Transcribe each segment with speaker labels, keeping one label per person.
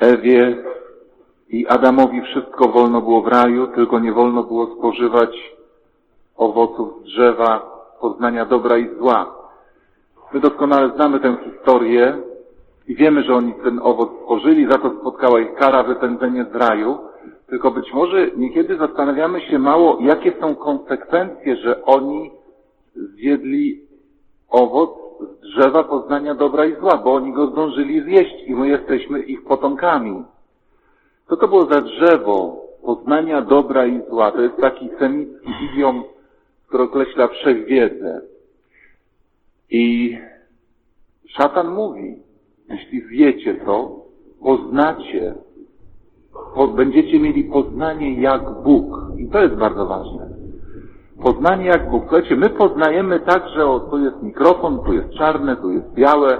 Speaker 1: Ewie i Adamowi wszystko wolno było w raju, tylko nie wolno było spożywać owoców drzewa poznania dobra i zła. My doskonale znamy tę historię i wiemy, że oni ten owoc spożyli, za to spotkała ich kara, wypędzenie z raju. Tylko być może niekiedy zastanawiamy się mało, jakie są konsekwencje, że oni zjedli owoc drzewa poznania dobra i zła, bo oni go zdążyli zjeść i my jesteśmy ich potomkami. Co to było za drzewo poznania dobra i zła? To jest taki semicki idiom, który określa wszechwiedzę. I szatan mówi, jeśli zjecie to, poznacie, po, będziecie mieli poznanie jak Bóg. I to jest bardzo ważne. Poznanie jak Bóg. Słuchajcie, my poznajemy tak, że o, tu jest mikrofon, tu jest czarne, tu jest białe,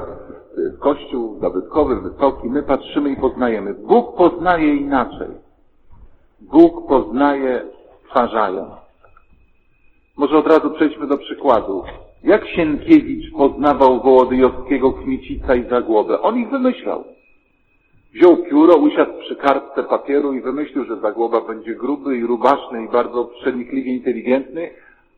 Speaker 1: tu jest kościół zabytkowy, wysoki. My patrzymy i poznajemy. Bóg poznaje inaczej. Bóg poznaje stwarzając. Może od razu przejdźmy do przykładu. Jak Sienkiewicz poznawał Wołodyjowskiego, Kmicica i Zagłobę? On ich wymyślał. Wziął pióro, usiadł przy kartce papieru i wymyślił, że Zagłoba będzie gruby i rubaszny i bardzo przenikliwie inteligentny,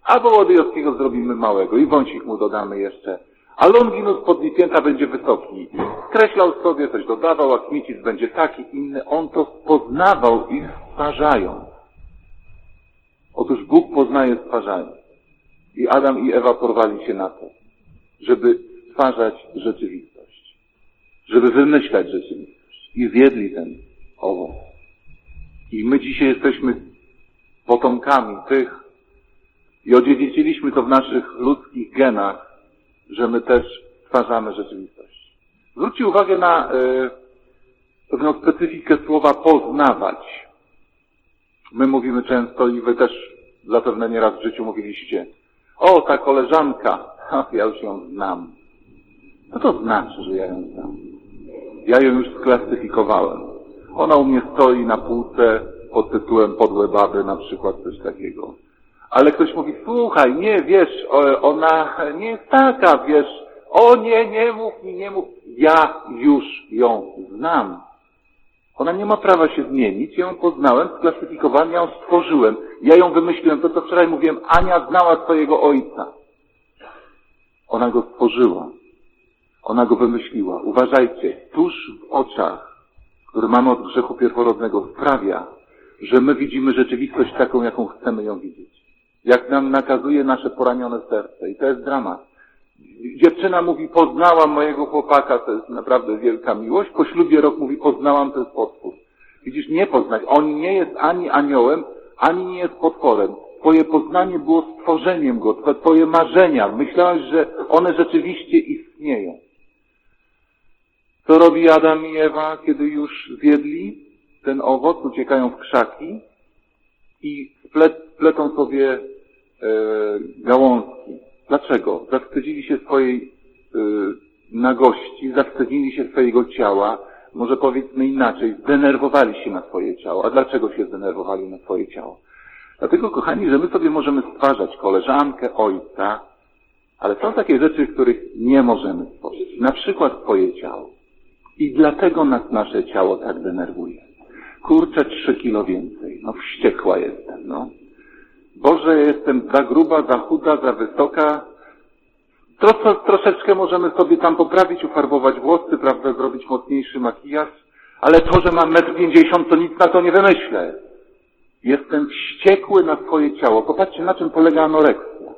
Speaker 1: a Wołodyjowskiego zrobimy małego i wąsik mu dodamy jeszcze. A Longinus podlipięta będzie wysoki. Skreślał sobie, coś dodawał, a Kmicic będzie taki, inny. On to poznawał ich stwarzając. Otóż Bóg poznaje stwarzając. I Adam i Ewa porwali się na to, żeby stwarzać rzeczywistość. Żeby wymyślać rzeczywistość. I zjedli ten owoc. I my dzisiaj jesteśmy potomkami tych i odziedziczyliśmy to w naszych ludzkich genach, że my też stwarzamy rzeczywistość. Zwróćcie uwagę na y, pewną specyfikę słowa poznawać. My mówimy często i wy też zapewne nieraz w życiu mówiliście, o, ta koleżanka, ha, ja już ją znam. Co to znaczy, że ja ją znam? Ja ją już sklasyfikowałem. Ona u mnie stoi na półce pod tytułem Podłe baby, na przykład coś takiego. Ale ktoś mówi, słuchaj, nie, wiesz, ona nie jest taka, wiesz, o nie, nie mów mi, nie mów. Ja już ją znam. Ona nie ma prawa się zmienić. Ja ją poznałem, sklasyfikowałem, ja ją stworzyłem. Ja ją wymyśliłem. To, co wczoraj mówiłem, Ania znała swojego ojca. Ona go stworzyła. Ona go wymyśliła. Uważajcie, tuż w oczach, które mamy od grzechu pierworodnego, sprawia, że my widzimy rzeczywistość taką, jaką chcemy ją widzieć. Jak nam nakazuje nasze poranione serce. I to jest dramat. Dziewczyna mówi, poznałam mojego chłopaka, to jest naprawdę wielka miłość. Po ślubie rok mówi, poznałam, to jest potwór. Widzisz, nie poznać. On nie jest ani aniołem, ani nie jest potworem. Twoje poznanie było stworzeniem go, twoje- marzenia. Myślałeś, że one rzeczywiście istnieją. Co robi Adam i Ewa, kiedy już zjedli ten owoc, uciekają w krzaki i splet, spletą sobie e, gałązki. Dlaczego? Zawstydzili się swojej e, nagości, zawstydzili się swojego ciała, może powiedzmy inaczej, zdenerwowali się na swoje ciało. A dlaczego się zdenerwowali na swoje ciało? Dlatego, kochani, że my sobie możemy stwarzać koleżankę, ojca, ale są takie rzeczy, których nie możemy stworzyć. Na przykład twoje ciało. I dlatego nas nasze ciało tak denerwuje. Kurczę, trzy kilo więcej. No wściekła jestem, no. Boże, jestem za gruba, za chuda, za wysoka. Tro, troszeczkę możemy sobie tam poprawić, ufarbować włosy, prawda, zrobić mocniejszy makijaż, ale to, że mam metr pięćdziesiąt, to nic na to nie wymyślę. Jestem wściekły na swoje ciało. Popatrzcie, na czym polega anoreksja.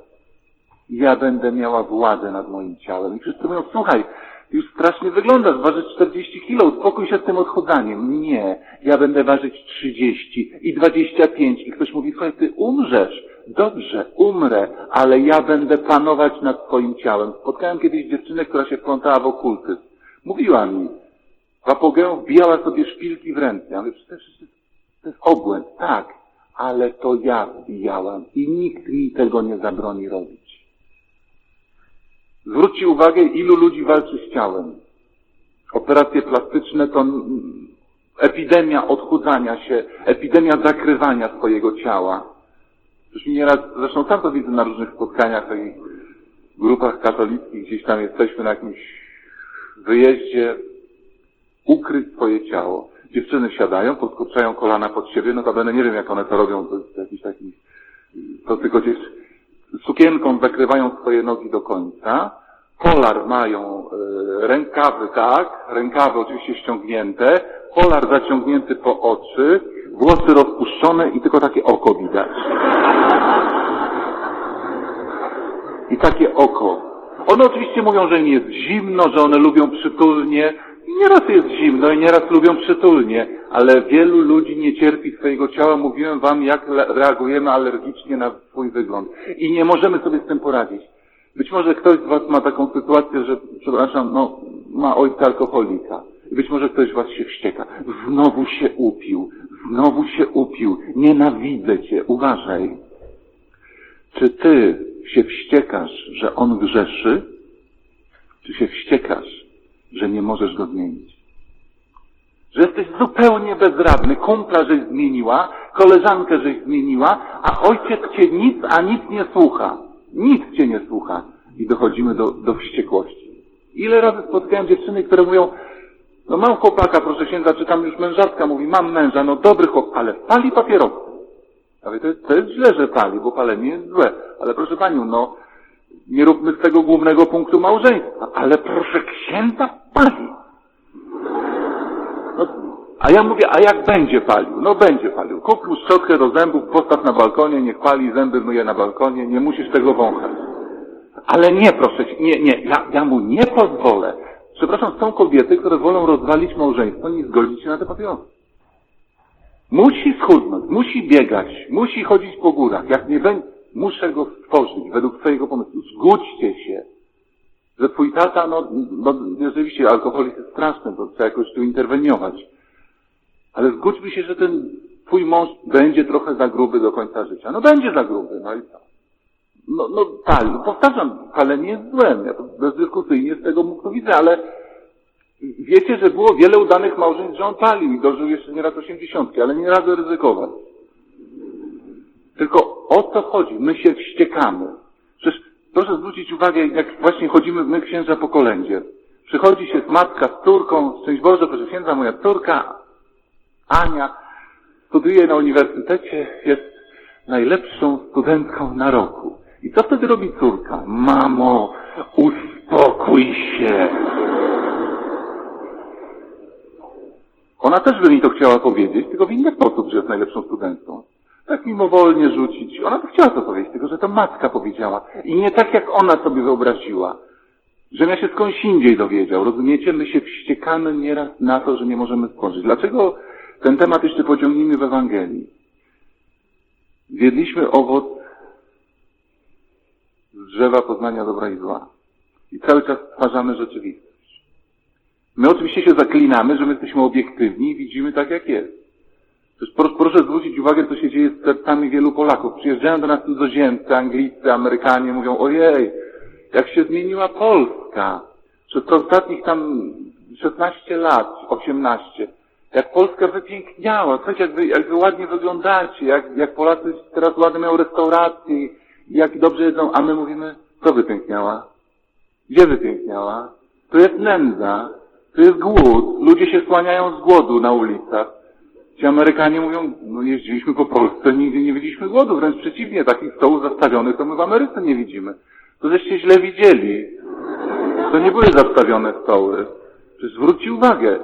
Speaker 1: Ja będę miała władzę nad moim ciałem. I wszyscy mówią, słuchaj, już strasznie wyglądasz, ważysz 40 kilo, uspokój się z tym odchudzaniem. Nie, ja będę ważyć 30 i 25. I ktoś mówi, słuchaj, ty umrzesz. Dobrze, umrę, ale ja będę panować nad swoim ciałem. Spotkałem kiedyś dziewczynę, która się wplątała w okultyzm. Mówiła mi, w apogeum wbijała sobie szpilki w ręce. Ja mówię, przecież to jest obłęd. Tak, ale to ja wbijałam i nikt mi tego nie zabroni robić. Zwróćcie uwagę, ilu ludzi walczy z ciałem. Operacje plastyczne to epidemia odchudzania się, epidemia zakrywania swojego ciała. Mi nieraz, zresztą sam to widzę na różnych spotkaniach, takich grupach katolickich, gdzieś tam jesteśmy na jakimś wyjeździe, ukryć swoje ciało. Dziewczyny siadają, podkurczają kolana pod siebie, notabene nie wiem jak one to robią, to jest jakiś taki, to tylko gdzieś sukienką zakrywają swoje nogi do końca, polar mają e, rękawy, tak, rękawy oczywiście ściągnięte, polar zaciągnięty po oczy, włosy rozpuszczone i tylko takie oko widać. I takie oko. One oczywiście mówią, że im jest zimno, że one lubią przytulnie. I nieraz jest zimno i nieraz lubią przytulnie, ale wielu ludzi nie cierpi swojego ciała. Mówiłem wam, jak reagujemy alergicznie na swój wygląd. I nie możemy sobie z tym poradzić. Być może ktoś z was ma taką sytuację, że, przepraszam, no, ma ojca alkoholika. Być może ktoś z was się wścieka. Znowu się upił. Znowu się upił. Nienawidzę cię. Uważaj. Czy ty się wściekasz, że on grzeszy? Czy się wściekasz, że nie możesz go zmienić? Że jesteś zupełnie bezradny, kumpla żeś zmieniła, koleżankę żeś zmieniła, a ojciec cię nic, a nic nie słucha. Nic cię nie słucha. I dochodzimy do, do wściekłości. Ile razy spotkałem dziewczyny, które mówią, no mam chłopaka, proszę księdza, czy tam już mężatka mówi, mam męża, no dobry chłop, ale pali papierosy. Ja mówię, to jest, to jest źle, że pali, bo palenie jest złe. Ale proszę Panią, no, nie róbmy z tego głównego punktu małżeństwa. Ale proszę księdza pali. No, a ja mówię, a jak będzie palił? No będzie palił. Kup mu szczotkę do zębów, postaw na balkonie, niech pali, zęby myje na balkonie, nie musisz tego wąchać. Ale nie, proszę cię, nie, nie, ja, ja mu nie pozwolę. Przepraszam, są kobiety, które wolą rozwalić małżeństwo, niż zgodzić się na te papierosy. Musi schudnąć, musi biegać, musi chodzić po górach. Jak nie będzie, muszę go stworzyć według swojego pomysłu. Zgódźcie się, że twój tata, no, no rzeczywiście alkoholizm jest straszny, to trzeba jakoś tu interweniować. Ale zgódźmy się, że ten twój mąż będzie trochę za gruby do końca życia. No będzie za gruby, no i co? No, no pal, powtarzam, palenie jest złem, ja to bezdyskusyjnie z tego punktu widzę, ale Wiecie, że było wiele udanych małżeństw, że on palił i dożył jeszcze nieraz osiemdziesiątki, ale nie radzę ryzykować. Tylko o co chodzi? My się wściekamy. Przecież proszę zwrócić uwagę, jak właśnie chodzimy my księża po kolędzie. Przychodzi się matka z córką, szczęść Boże, proszę księdza, moja córka, Ania, studiuje na uniwersytecie, jest najlepszą studentką na roku. I co wtedy robi córka? Mamo, uspokój się. Ona też by mi to chciała powiedzieć, tylko w inny sposób, że jest najlepszą studentką. Tak mimowolnie rzucić. Ona by chciała to powiedzieć, tylko że to matka powiedziała. I nie tak, jak ona sobie wyobraziła. Żebym ja się skądś indziej dowiedział. Rozumiecie? My się wściekamy nieraz na to, że nie możemy spożyć. Dlaczego ten temat jeszcze pociągnijmy w Ewangelii? Zjedliśmy owoc z drzewa poznania dobra i zła. I cały czas stwarzamy rzeczywistość. My oczywiście się zaklinamy, że my jesteśmy obiektywni i widzimy tak, jak jest. Proszę zwrócić uwagę, co się dzieje z sercami wielu Polaków. Przyjeżdżają do nas cudzoziemcy, Anglicy, Amerykanie, mówią, ojej, jak się zmieniła Polska. Przez ostatnich tam 16 lat, 18. Jak Polska wypiękniała, coś jak wy, jak wy ładnie wyglądacie, jak, jak Polacy teraz ładne mają restauracje, jak dobrze jedzą, a my mówimy, co wypiękniała? Gdzie wypiękniała? Tu jest nędza, tu jest głód, ludzie się skłaniają z głodu na ulicach. Ci Amerykanie mówią, no jeździliśmy po Polsce, nigdy nie widzieliśmy głodu, wręcz przeciwnie, takich stołów zastawionych to my w Ameryce nie widzimy. To żeście źle widzieli. To nie były zastawione stoły. Przecież zwróćcie uwagę,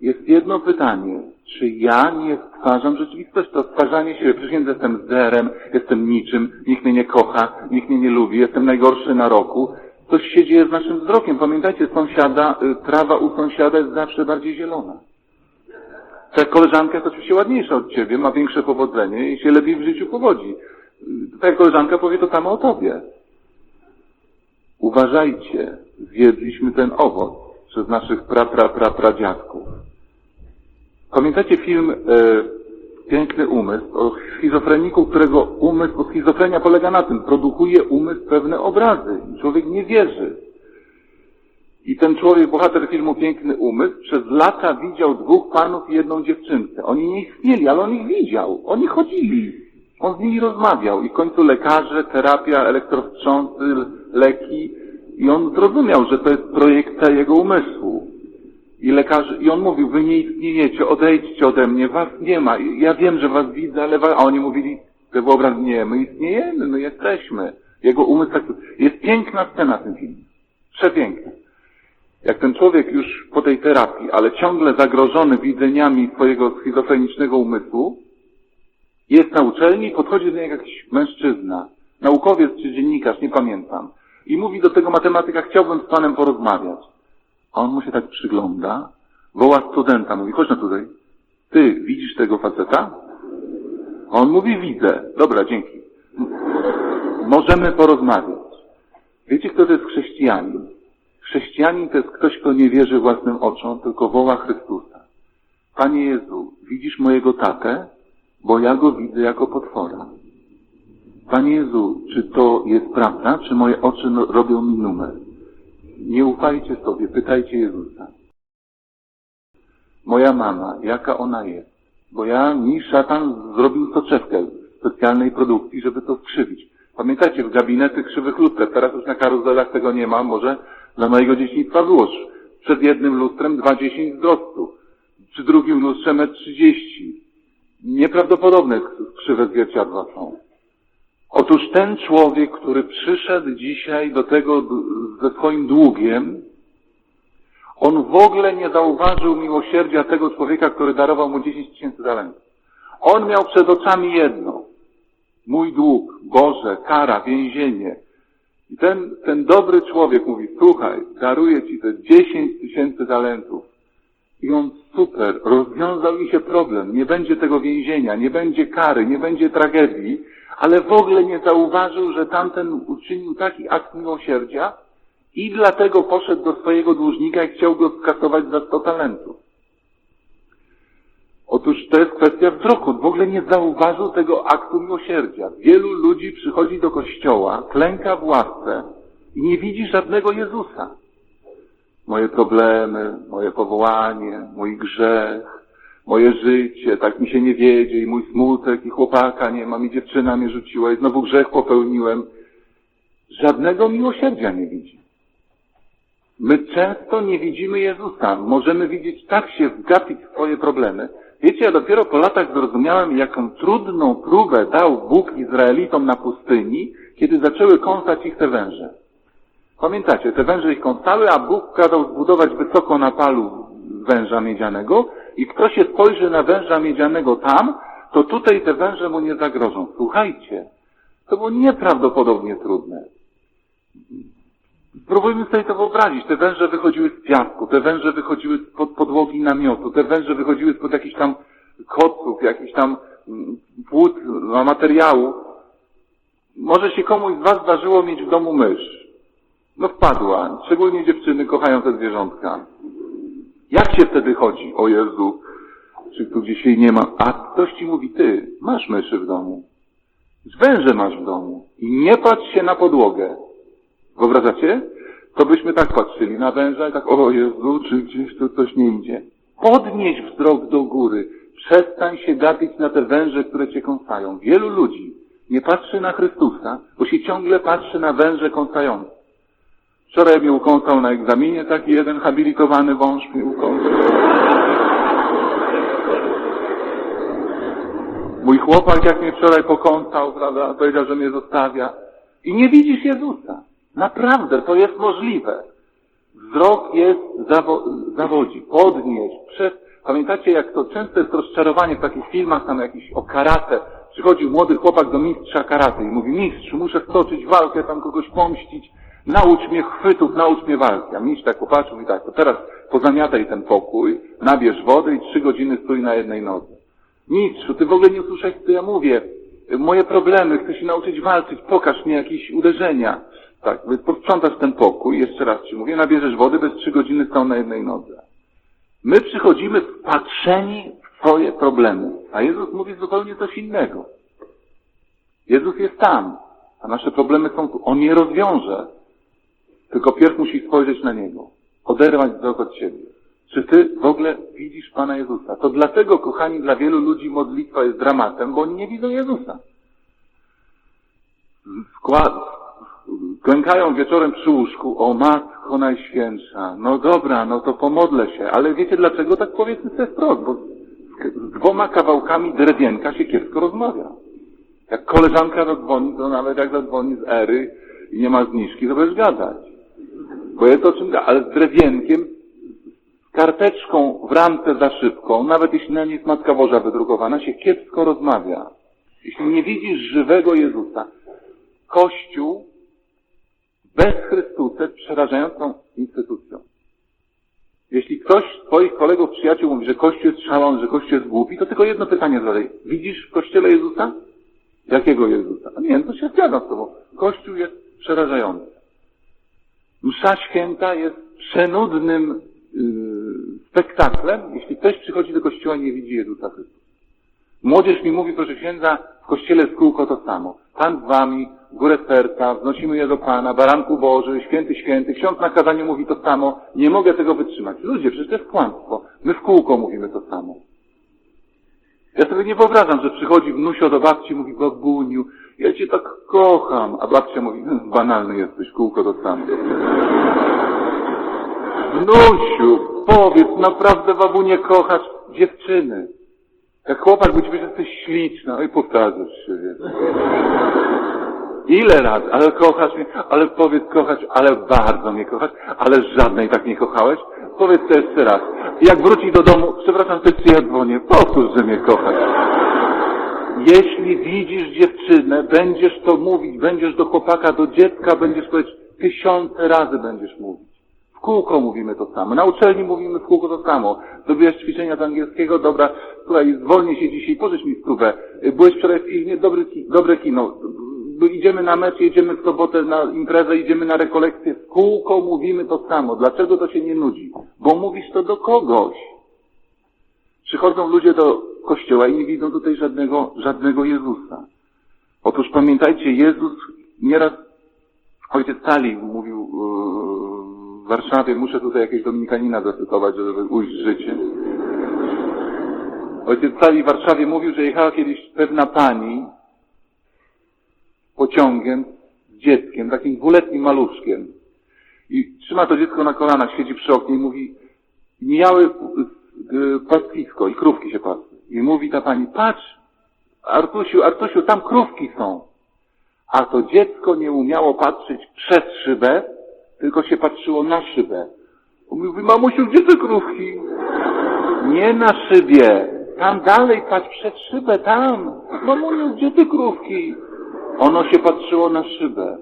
Speaker 1: jest jedno pytanie, czy ja nie stwarzam rzeczywistości, to stwarzanie siebie, przecież jestem zerem, jestem niczym, nikt mnie nie kocha, nikt mnie nie lubi, jestem najgorszy na roku, coś się dzieje z naszym wzrokiem. Pamiętajcie, sąsiada, y, trawa u sąsiada jest zawsze bardziej zielona. Ta koleżanka jest oczywiście ładniejsza od ciebie, ma większe powodzenie i się lepiej w życiu powodzi. Ta koleżanka powie to samo o tobie. Uważajcie, zjedliśmy ten owoc przez naszych pra, pra, pra, pradziadków. Pamiętacie film e, Piękny Umysł o schizofreniku, którego umysł, bo schizofrenia polega na tym, produkuje umysł pewne obrazy. Człowiek nie wierzy. I ten człowiek, bohater filmu Piękny Umysł, przez lata widział dwóch panów i jedną dziewczynkę. Oni nie istnieli, ale on ich widział. Oni chodzili. On z nimi rozmawiał. I w końcu lekarze, terapia, elektrowstrząsy, leki. I on zrozumiał, że to jest projekcja jego umysłu. I lekarze, i on mówił, wy nie istniejecie, odejdźcie ode mnie, was nie ma. Ja wiem, że was widzę, ale wa... a oni mówili, te wyobraź, nie, my istniejemy, my jesteśmy. Jego umysł tak, jest piękna scena w tym filmie. Przepiękna. Jak ten człowiek już po tej terapii, ale ciągle zagrożony widzeniami swojego schizofrenicznego umysłu, jest na uczelni, podchodzi do niego jakiś mężczyzna, naukowiec czy dziennikarz, nie pamiętam, i mówi do tego matematyka, chciałbym z panem porozmawiać. A on mu się tak przygląda, woła studenta, mówi, chodź no tutaj. Ty, widzisz tego faceta? A on mówi, widzę. Dobra, dzięki. Możemy porozmawiać. Wiecie, kto to jest chrześcijanin? Chrześcijanin to jest ktoś, kto nie wierzy własnym oczom, tylko woła Chrystusa. Panie Jezu, widzisz mojego tatę? Bo ja go widzę jako potwora. Panie Jezu, czy to jest prawda, czy moje oczy no, robią mi numer? Nie ufajcie sobie, pytajcie Jezusa. Moja mama, jaka ona jest? Bo ja, mi szatan zrobił soczewkę specjalnej produkcji, żeby to skrzywić. Pamiętacie, w gabinety krzywych luster, teraz już na karuzelach tego nie ma, może dla mojego dzieciństwa było. Przed jednym lustrem 2,10 wzrostu, przy drugim lustrze 1,30 m. Nieprawdopodobne krzywe zwierciadła są. Otóż ten człowiek, który przyszedł dzisiaj do tego ze swoim długiem, on w ogóle nie zauważył miłosierdzia tego człowieka, który darował mu 10 tysięcy talentów. On miał przed oczami jedno. Mój dług, Boże, kara, więzienie. I ten, ten dobry człowiek mówi, słuchaj, daruję ci te 10 tysięcy talentów. I on super, rozwiązał mi się problem. Nie będzie tego więzienia, nie będzie kary, nie będzie tragedii, ale w ogóle nie zauważył, że tamten uczynił taki akt miłosierdzia i dlatego poszedł do swojego dłużnika i chciał go skasować za 100 talentów. Otóż to jest kwestia wzroku. W ogóle nie zauważył tego aktu miłosierdzia. Wielu ludzi przychodzi do kościoła, klęka w łasce i nie widzi żadnego Jezusa moje problemy, moje powołanie, mój grzech, moje życie, tak mi się nie wiedzie i mój smutek i chłopaka nie mam i dziewczyna mnie rzuciła i znowu grzech popełniłem. Żadnego miłosierdzia nie widzi. My często nie widzimy Jezusa. Możemy widzieć, tak się wgapić w swoje problemy. Wiecie, ja dopiero po latach zrozumiałem, jaką trudną próbę dał Bóg Izraelitom na pustyni, kiedy zaczęły kąsać ich te węże. Pamiętacie, te węże ich kąsały, a Bóg kazał zbudować wysoko na palu węża miedzianego i kto się spojrzy na węża miedzianego tam, to tutaj te węże mu nie zagrożą. Słuchajcie, to było nieprawdopodobnie trudne. Spróbujmy sobie to wyobrazić. Te węże wychodziły z piasku, te węże wychodziły spod podłogi namiotu, te węże wychodziły spod jakichś tam koców, jakichś tam mm, płód, no, materiału. Może się komuś z Was zdarzyło mieć w domu mysz. No wpadła. Szczególnie dziewczyny kochają te zwierzątka. Jak się wtedy chodzi? O Jezu, czy tu gdzieś jej nie ma? A ktoś ci mówi, ty, masz myszy w domu. Węże masz w domu. I nie patrz się na podłogę. Wyobrażacie? To byśmy tak patrzyli na węża i tak, o Jezu, czy gdzieś tu coś nie idzie. Podnieś wzrok do góry. Przestań się gapić na te węże, które cię kąsają. Wielu ludzi nie patrzy na Chrystusa, bo się ciągle patrzy na węże kąsające. Wczoraj mnie ukąsał na egzaminie taki jeden habilitowany wąż mnie ukąsał. Mój chłopak jak mnie wczoraj pokąsał, prawda, powiedział, że mnie zostawia. I nie widzisz Jezusa. Naprawdę, to jest możliwe. Wzrok jest, zawo zawodzi. Podnieś, przez... Pamiętacie, jak to często jest rozczarowanie w takich filmach, tam jakiś o karate. Przychodził młody chłopak do mistrza karate i mówi, mistrzu, muszę stoczyć walkę, tam kogoś pomścić. Naucz mnie chwytów, naucz mnie walki. A mistrz tak popatrzył i tak, to teraz pozamiataj ten pokój, nabierz wody i trzy godziny stój na jednej nodze. Mistrzu, ty w ogóle nie usłyszałeś, co ja mówię. Moje problemy, chcę się nauczyć walczyć, pokaż mi jakieś uderzenia. Tak, więc posprzątasz ten pokój, jeszcze raz ci mówię, nabierzesz wody, bez trzy godziny stał na jednej nodze. My przychodzimy wpatrzeni w swoje problemy, a Jezus mówi zupełnie coś innego. Jezus jest tam, a nasze problemy są tu. On je rozwiąże. Tylko pierw musisz spojrzeć na Niego. Oderwać wzrok od siebie. Czy ty w ogóle widzisz Pana Jezusa? To dlatego, kochani, dla wielu ludzi modlitwa jest dramatem, bo oni nie widzą Jezusa. Wkład, klękają wieczorem przy łóżku, o Matko Najświętsza, no dobra, no to pomodlę się, ale wiecie dlaczego tak powiedzmy sobie wprost, bo z dwoma kawałkami drewienka się kiepsko rozmawia. Jak koleżanka zadzwoni, to nawet jak zadzwoni z ery i nie ma zniżki, to będziesz gadać. Bo jest o czym gadać, ale z drewienkiem, z karteczką w ramce za szybką, nawet jeśli na niej jest Matka Boża wydrukowana, się kiepsko rozmawia. Jeśli nie widzisz żywego Jezusa, Kościół bez Chrystusa jest przerażającą instytucją. Jeśli ktoś z Twoich kolegów, przyjaciół mówi, że Kościół jest szalony, że Kościół jest głupi, to tylko jedno pytanie zadaj. Widzisz w Kościele Jezusa? Jakiego Jezusa? A nie, to się zgadzam z Tobą. Kościół jest przerażający. Msza święta jest przenudnym yy, spektaklem, jeśli ktoś przychodzi do kościoła i nie widzi Jezusa Chrystusa. Młodzież mi mówi, proszę księdza, w kościele z kółko to samo. Pan z wami, górę serca, wnosimy je do Pana, baranku Boży, święty, święty. Ksiądz na kazaniu mówi to samo. Nie mogę tego wytrzymać. Ludzie, przecież to jest kłamstwo. My w kółko mówimy to samo. Ja sobie nie wyobrażam, że przychodzi wnusio do babci i mówi, babuniu, ja cię tak kocham. A babcia mówi, "Hm, banalny jesteś, kółko to samo. Wnusiu, powiedz, naprawdę babunię kochasz dziewczyny. Jak chłopak powiedział, że jesteś śliczna, no i powtarzasz się, wiesz. Ile razy, ale kochasz mnie, ale powiedz kochać, ale bardzo mnie kochasz, ale żadnej tak nie kochałeś. Powiedz to jeszcze raz. Jak wróci do domu, przepraszam, to ja dzwonię, powtórz, że mnie kochasz. Jeśli widzisz dziewczynę, będziesz to mówić, będziesz do chłopaka, do dziecka, będziesz powiedzieć, tysiące razy będziesz mówić. Kółko mówimy to samo. Na uczelni mówimy w kółko to samo. Zrobiłeś ćwiczenia z angielskiego, dobra, słuchaj, zwolnię się dzisiaj, pożycz mi spróbę. Byłeś wczoraj w filmie, dobry, dobre kino. Idziemy na mecz, jedziemy w sobotę na imprezę, idziemy na rekolekcję. W kółko mówimy to samo. Dlaczego to się nie nudzi? Bo mówisz to do kogoś. Przychodzą ludzie do kościoła i nie widzą tutaj żadnego, żadnego Jezusa. Otóż pamiętajcie, Jezus nieraz, ojciec Sali mówił w Warszawie, muszę tutaj jakiegoś dominikanina zacytować, żeby ujść życie. Ojciec Sali w Warszawie mówił, że jechała kiedyś pewna pani pociągiem z dzieckiem, takim dwuletnim maluszkiem. I trzyma to dziecko na kolanach, siedzi przy oknie i mówi, mijały y, pastwisko i krówki się pasły. I mówi ta pani, patrz, Artusiu, Artusiu, tam krówki są. A to dziecko nie umiało patrzeć przez szybę, tylko się patrzyło na szybę. On mówi, mamusiu, gdzie te krówki? Nie na szybie. Tam dalej, patrz przed szybę, tam. Mamuniu, gdzie te krówki? Ono się patrzyło na szybę.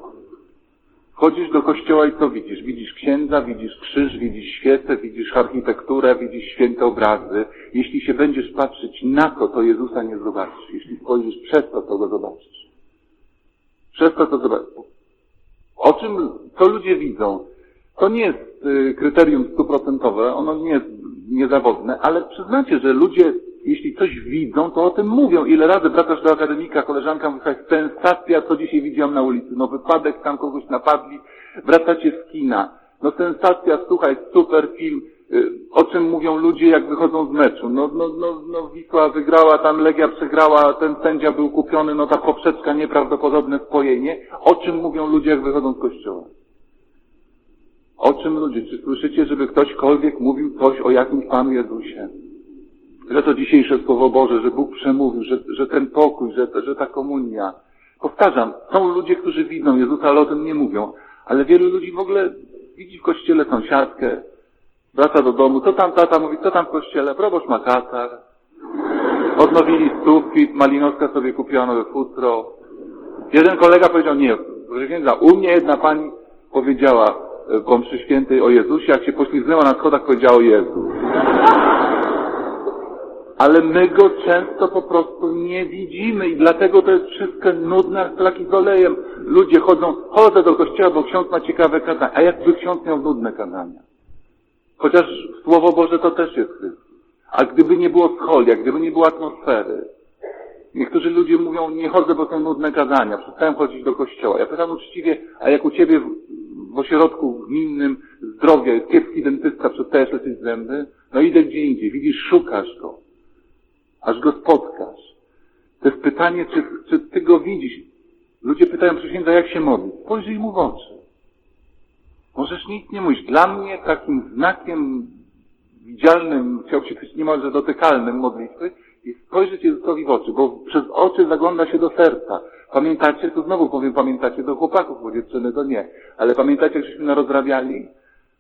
Speaker 1: Wchodzisz do kościoła i co widzisz? Widzisz księdza, widzisz krzyż, widzisz świecę, widzisz architekturę, widzisz święte obrazy. Jeśli się będziesz patrzeć na to, to Jezusa nie zobaczysz. Jeśli spojrzysz przez to, to go zobaczysz. Przez to, to zobaczysz. O czym, co ludzie widzą, to nie jest y, kryterium stuprocentowe, ono nie jest niezawodne, ale przyznacie, że ludzie, jeśli coś widzą, to o tym mówią. Ile razy wracasz do akademika, koleżanka mówi, "Słuchaj, sensacja, co dzisiaj widziałam na ulicy, no wypadek, tam kogoś napadli, wracacie z kina. No sensacja, słuchaj, super film, o czym mówią ludzie, jak wychodzą z meczu. No, no, no, no Wisła wygrała, tam Legia przegrała, ten sędzia był kupiony, no ta poprzeczka, nieprawdopodobne spojenie. O czym mówią ludzie, jak wychodzą z kościoła? O czym ludzie? Czy słyszycie, żeby ktośkolwiek mówił coś o jakimś Panu Jezusie? Że to dzisiejsze Słowo Boże, że Bóg przemówił, że, że ten pokój, że, że ta komunia. Powtarzam, są ludzie, którzy widzą Jezusa, ale o tym nie mówią. Ale wielu ludzi w ogóle widzi w kościele sąsiadkę, wraca do domu, co tam tata mówi, co tam w kościele, proboszcz ma katar. Odnowili sufit, Malinowska sobie kupiła nowe futro. Jeden kolega powiedział, nie, proszę księdza, u mnie jedna pani powiedziała e, po mszy świętej o Jezusie, jak się poślizgnęła na schodach, powiedziała o Jezu. Ale my go często po prostu nie widzimy i dlatego to jest wszystko nudne flaki z olejem. Ludzie chodzą, chodzę do kościoła, bo ksiądz ma ciekawe kazania. A jakby ksiądz miał nudne kazania? Chociaż Słowo Boże to też jest Chrystus. A gdyby nie było scholi, a gdyby nie było atmosfery, Niektórzy ludzie mówią, nie chodzę, bo są nudne kazania, przestałem chodzić do kościoła. Ja pytam uczciwie, a jak u ciebie w, w ośrodku gminnym zdrowia jest kiepski dentysta, przestajesz leczyć zęby? No idę gdzie indziej, widzisz, szukasz go, aż go spotkasz. To jest pytanie, czy, czy ty go widzisz. Ludzie pytają księdza, jak się modlić. Spojrzyj mu w oczy. Możesz nic nie mówić. Dla mnie takim znakiem widzialnym, chciał się powiedzieć niemalże dotykalnym modlitwy, jest spojrzeć Jezusowi w oczy, bo przez oczy zagląda się do serca. Pamiętacie, tu znowu powiem, pamiętacie do chłopaków, bo dziewczyny to nie, ale pamiętacie, jak żeśmy rozrabiali?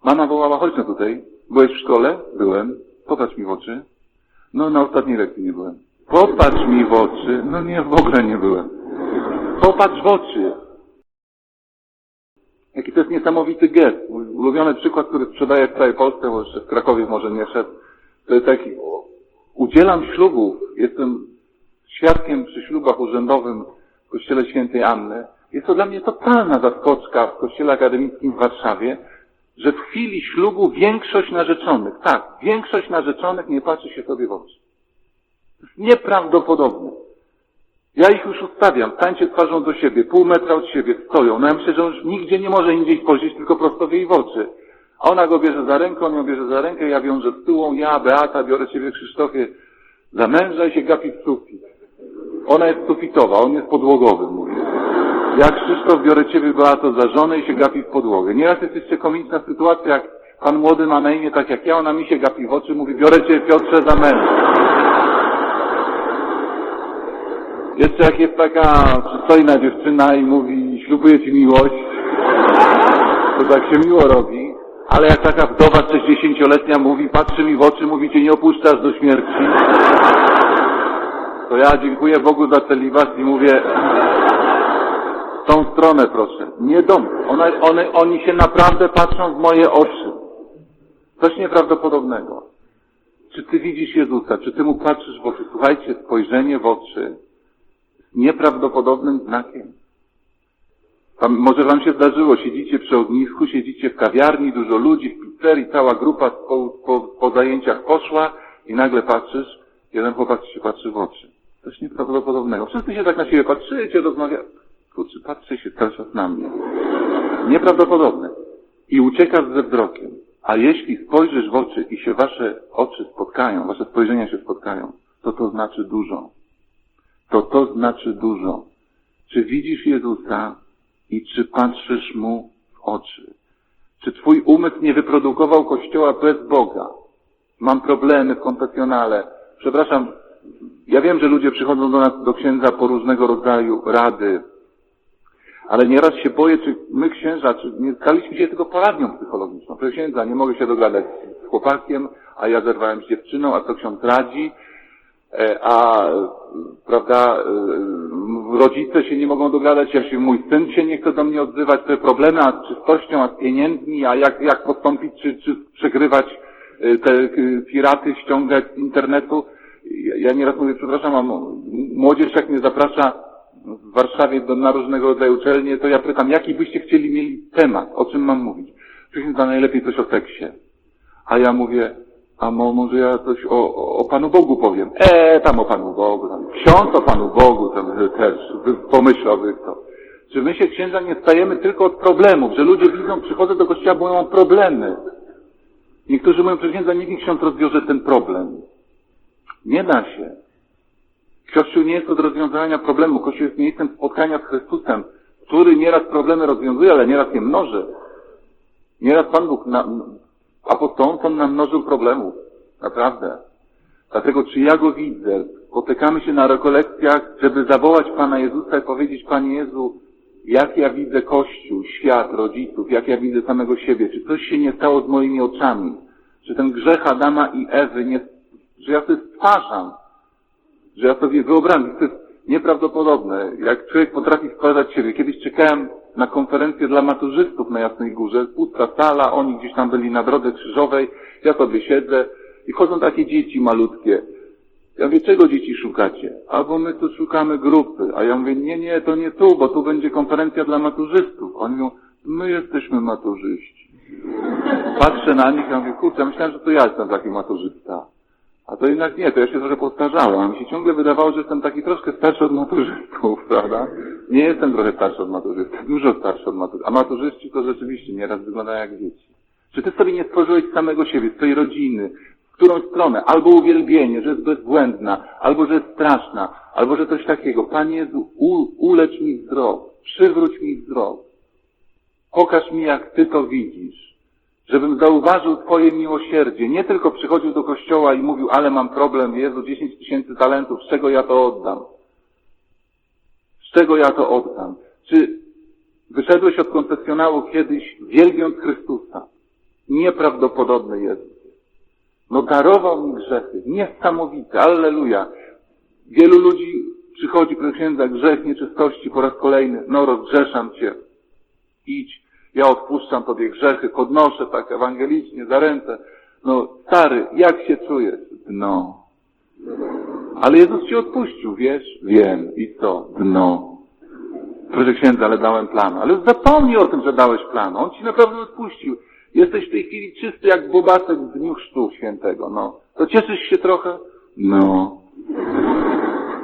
Speaker 1: Mama wołała, chodź no tutaj. Byłeś w szkole? Byłem. Popatrz mi w oczy. No, na ostatniej lekcji nie byłem. Popatrz mi w oczy. No nie, w ogóle nie byłem. Popatrz w oczy. Jaki to jest niesamowity gest. Mój ulubiony przykład, który sprzedaję w całej Polsce, bo jeszcze w Krakowie może nie szedł, to jest taki, udzielam ślubów, jestem świadkiem przy ślubach urzędowym w Kościele Świętej Anny. Jest to dla mnie totalna zaskoczka w Kościele Akademickim w Warszawie, że w chwili ślubu większość narzeczonych, tak, większość narzeczonych nie patrzy się sobie w oczy. To jest nieprawdopodobne. Ja ich już ustawiam, tańcie twarzą do siebie, pół metra od siebie, stoją. No ja myślę, że on już nigdzie nie może indziej spojrzeć, tylko prosto w jej w oczy. A ona go bierze za rękę, on ją bierze za rękę, ja wiążę z tyłą, ja, Beata, biorę ciebie Krzysztofie za męża i się gapi w sufit. Ona jest sufitowa, on jest podłogowy, mówię. Ja Krzysztof biorę ciebie, Beato, za żonę i się gapi w podłogę. Nieraz jest jeszcze komiczna sytuacja, jak pan młody ma na imię tak jak ja, ona mi się gapi w oczy, mówi, biorę cię Piotrze za męża. Jeszcze jak jest taka przystojna dziewczyna i mówi, ślubuję ci miłość, to tak się miło robi. Ale jak taka wdowa 60-letnia mówi, patrzy mi w oczy, mówi, cię nie opuszczasz do śmierci, to ja dziękuję Bogu za celibat i mówię, w tą stronę proszę, nie do. Ona, one, oni się naprawdę patrzą w moje oczy. Coś nieprawdopodobnego. Czy ty widzisz Jezusa? Czy ty mu patrzysz w oczy? Słuchajcie, spojrzenie w oczy nieprawdopodobnym znakiem. Tam, może wam się zdarzyło, siedzicie przy ognisku, siedzicie w kawiarni, dużo ludzi, w pizzerii, cała grupa po, po, po zajęciach poszła i nagle patrzysz, jeden chłopak ci się patrzy w oczy. Coś nieprawdopodobnego. Wszyscy się tak na siebie patrzycie, rozmawiacie. Kurczę, patrzy się cały czas na mnie. Nieprawdopodobne. I uciekasz ze wzrokiem. A jeśli spojrzysz w oczy i się wasze oczy spotkają, wasze spojrzenia się spotkają, to to znaczy dużo to to znaczy dużo. Czy widzisz Jezusa i czy patrzysz Mu w oczy? Czy Twój umysł nie wyprodukował Kościoła bez Boga? Mam problemy w konfesjonale. Przepraszam, ja wiem, że ludzie przychodzą do nas, do księdza po różnego rodzaju rady, ale nieraz się boję, czy my księża, czy nie staliśmy się tylko poradnią psychologiczną. Proszę księdza, nie mogę się dogadać z chłopakiem, a ja zerwałem z dziewczyną, a co ksiądz radzi? E, a prawda, e, rodzice się nie mogą dogadać, ja się, mój syn się nie chce do mnie odzywać, te problemy, a z czystością, a z pieniędzmi, a jak, jak postąpić, czy, czy przegrywać e, te piraty, ściągać z internetu. Ja- nieraz mówię, przepraszam, a młodzież jak mnie zaprasza w Warszawie do, na różnego rodzaju uczelnie, to ja pytam, jaki byście chcieli mieli temat, o czym mam mówić? Przecież najlepiej coś o seksie. A ja mówię, a mo, może ja coś o, o- Panu Bogu powiem. E, tam o Panu Bogu, tam ksiądz o Panu Bogu, tam że też pomyślałby to. Czy my się księdza nie stajemy tylko od problemów, że ludzie widzą, przychodzą do kościoła, bo mają problemy. Niektórzy mówią, że księdza, niech ksiądz rozwiąże ten problem. Nie da się. Kościół nie jest od rozwiązania problemu. Kościół jest miejscem spotkania z Chrystusem, który nieraz problemy rozwiązuje, ale nieraz je mnoży. Nieraz Pan Bóg na, apostołom to namnożył problemów. Naprawdę. Dlatego czy ja go widzę, spotykamy się na rekolekcjach, żeby zawołać Pana Jezusa i powiedzieć, Panie Jezu, jak ja widzę Kościół, świat, rodziców, jak ja widzę samego siebie, czy coś się nie stało z moimi oczami, czy ten grzech Adama i Ewy, nie, że ja sobie stwarzam, że ja sobie wyobrażam, to jest nieprawdopodobne, jak człowiek potrafi stwarzać siebie. Kiedyś czekałem na konferencję dla maturzystów na Jasnej Górze, pusta sala, oni gdzieś tam byli na Drodze Krzyżowej, ja sobie siedzę i chodzą takie dzieci malutkie. Ja mówię, czego dzieci szukacie? Albo my tu szukamy grupy. A ja mówię, nie, nie, to nie tu, bo tu będzie konferencja dla maturzystów. Oni mówią, my jesteśmy maturzyści. Patrzę na nich i mówię, kurczę, myślałem, że to ja jestem taki maturzysta. A to jednak nie, to ja się trochę postarzałem. Mi się ciągle wydawało, że jestem taki troszkę starszy od maturzystów, prawda? Nie jestem trochę starszy od maturzystów, dużo starszy od maturzystów. A maturzyści to rzeczywiście nieraz wyglądają jak dzieci. Czy ty sobie nie stworzyłeś samego siebie, swojej rodziny, w którą stronę? Albo uwielbienie, że jest bezbłędna, albo że jest straszna, albo że coś takiego. Panie Jezu, ulecz mi wzrok. przywróć mi wzrok. Pokaż mi, jak Ty to widzisz. Żebym zauważył Twoje miłosierdzie. Nie tylko przychodził do kościoła i mówił, ale mam problem, Jezu, 10 tysięcy talentów, z czego ja to oddam? Z czego ja to oddam? Czy wyszedłeś od konfesjonału kiedyś wielbiąc Chrystusa? Nieprawdopodobny Jezus. No darował mi grzechy. Niesamowite. Alleluja. Wielu ludzi przychodzi do księdza grzech nieczystości po raz kolejny. No rozgrzeszam Cię. Idź. Ja odpuszczam Tobie grzechy. Podnoszę tak ewangelicznie za ręce. No stary, jak się czujesz? Dno. Ale Jezus Ci odpuścił, wiesz? Wiem. I co? Dno. Proszę księdza, ale dałem plan. Ale zapomnij o tym, że dałeś plan. On Ci naprawdę odpuścił. Jesteś w tej chwili czysty jak bobasek w dniu chrztu świętego. No. To cieszysz się trochę? No.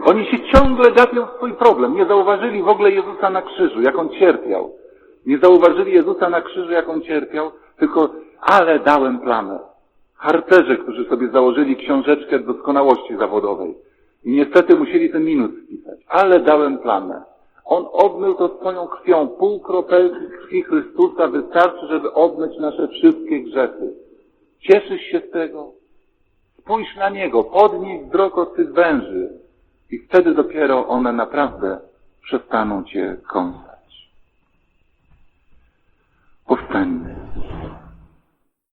Speaker 1: Oni się ciągle gapią w swój problem. Nie zauważyli w ogóle Jezusa na krzyżu, jak On cierpiał. Nie zauważyli Jezusa na krzyżu, jak On cierpiał, tylko, ale dałem plamę. Harcerze, którzy sobie założyli książeczkę doskonałości zawodowej. I niestety musieli ten minus wpisać. Ale dałem plamę. On obmył to swoją krwią. Pół kropelki krwi Chrystusa wystarczy, żeby obmyć nasze wszystkie grzechy. Cieszysz się z tego? Spójrz na Niego, podnij wzrok od tych węży i wtedy dopiero one naprawdę przestaną Cię kąsać. گفتند